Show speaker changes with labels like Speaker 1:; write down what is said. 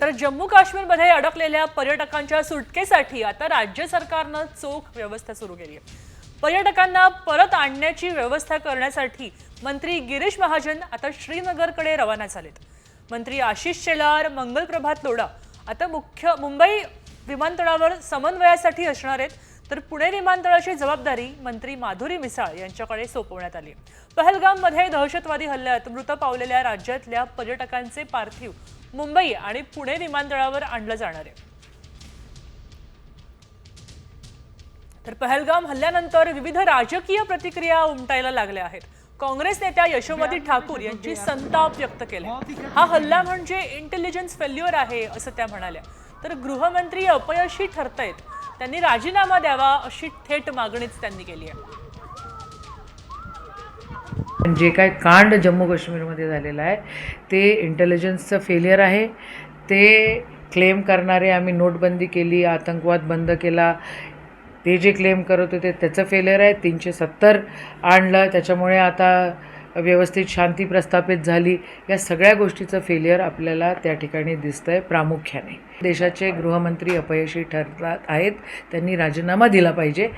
Speaker 1: तर जम्मू काश्मीरमध्ये अडकलेल्या पर्यटकांच्या सुटकेसाठी आता राज्य सरकारनं चोख व्यवस्था सुरू केली आहे. पर्यटकांना परत आणण्याची व्यवस्था करण्यासाठी मंत्री गिरीश महाजन आता श्रीनगरकडे रवाना झालेत. मंत्री आशिष शेलार मंगल प्रभात लोढा आता मुख्य मुंबई विमानतळावर समन्वयासाठी असणार आहेत. तर पुणे विमानतळाची जबाबदारी मंत्री माधुरी मिसाळ यांच्याकडे सोपवण्यात आली पहलगाममध्ये दहशतवादी हल्ल्यात मृत पावलेल्या राज्यातल्या पर्यटकांचे पार्थिव मुंबई आणि पुणे विमानतळावर आणलं जाणार आहे. तर पहलगाम हल्ल्यानंतर विविध राजकीय प्रतिक्रिया उमटायला लागल्या आहेत. काँग्रेस नेत्या यशोमती ठाकूर यांची संताप व्यक्त केला हा हल्ला म्हणजे इंटेलिजन्स फेल्युअर आहे असं त्या म्हणाल्या. तर गृहमंत्री अपयशी ठरतायत. त्यांनी राजीनामा द्यावा अशी थेट मागणीच त्यांनी केली आहे.
Speaker 2: पण जे काय कांड जम्मू काश्मीरमध्ये झालेलं आहे ते इंटेलिजन्सचं फेलियर आहे. ते क्लेम करणारे आम्ही नोटबंदी केली आतंकवाद बंद केला. ते जे क्लेम करत होते त्याचं फेलियर आहे. तीनशे सत्तर आणलं. त्याच्यामुळे आता व्यवस्थित शांती प्रस्थापित झाली. या सगळ्या गोष्टीचं फेलियर आपल्याला त्या ठिकाणी दिसतं आहे प्रामुख्याने. देशाचे गृहमंत्री अपयशी ठरतात आहेत. त्यांनी राजीनामा दिला पाहिजे.